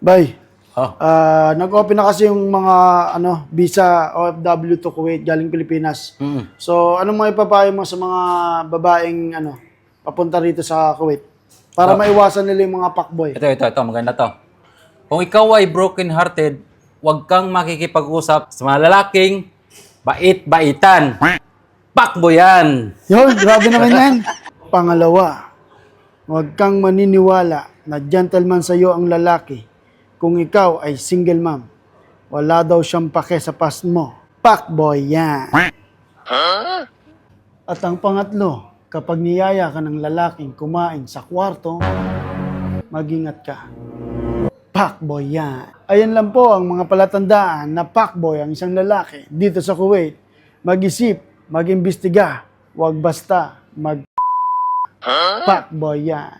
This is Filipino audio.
Bay, Oh. ah, nag-open na kasi yung mga ano visa OFW to Kuwait galing Pilipinas. Mm. So, anong mga ipapayo mo sa mga babaeng ano papunta rito sa Kuwait para maiwasan nila yung mga fuckboy? Ito, ito, ito. Maganda to. Kung ikaw ay broken-hearted, huwag kang makikipag-usap sa mga lalaking bait-baitan. Pakbo yan! Yun, grabe naman yan. Pangalawa, huwag kang maniniwala na gentleman sa iyo ang lalaki kung ikaw ay single mom. Wala daw siyang pake sa past mo. Fuckboy yan. At ang pangatlo, kapag niyaya ka ng lalaking kumain sa kwarto, magingat ka. Fuckboy yan. Ayan lang po ang mga palatandaan na fuckboy ang isang lalaki dito sa Kuwait. Mag-isip, mag-imbestiga, huwag basta mag Fuckboy yan.